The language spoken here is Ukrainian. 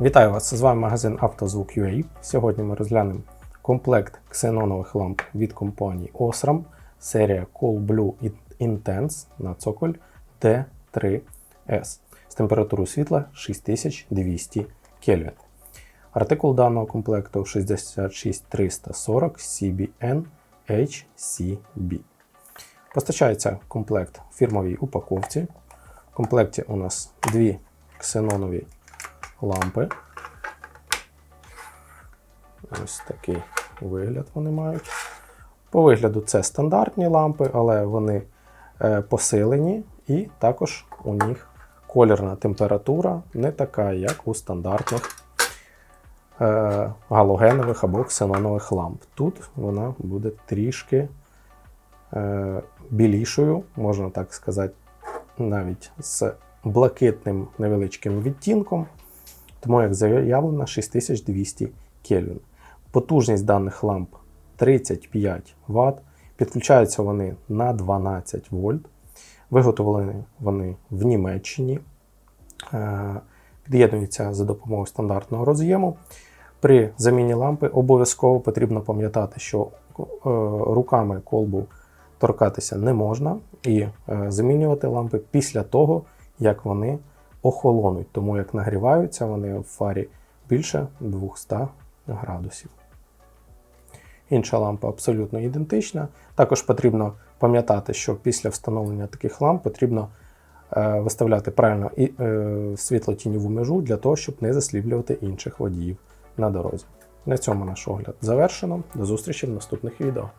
Вітаю вас! З вами магазин «Автозвук.UA». Сьогодні ми розглянемо комплект ксенонових ламп від компанії Osram, серія Cool Blue Intense на цоколь D3S з температурою світла 6200 Кельвін. Артикул даного комплекту 66340 CBN HCB. Постачається комплект в фірмовій упаковці. В комплекті у нас дві ксенонові лампи. Ось такий вигляд вони мають. По вигляду це стандартні лампи, але вони е, посилені, і також у них колірна температура не така, як у стандартних е, галогенових або ксенонових ламп. Тут вона буде трішки е, білішою, можна так сказати, навіть з блакитним невеличким відтінком, тому як заявлено 6200 Кельвін. Потужність даних ламп 35 Вт. Підключаються вони на 12 вольт. Виготовлені вони в Німеччині. Е, Під'єднуються за допомогою стандартного роз'єму. При заміні лампи обов'язково потрібно пам'ятати, що е, руками колбу торкатися не можна, і е, замінювати лампи після того, як вони охолонуть, тому як нагріваються вони в фарі більше 200 градусів. Інша лампа абсолютно ідентична. Також потрібно пам'ятати, що після встановлення таких ламп потрібно е, виставляти правильно е, світло-тіньову межу для того, щоб не засліплювати інших водіїв на дорозі. На цьому наш огляд завершено. До зустрічі в наступних відео.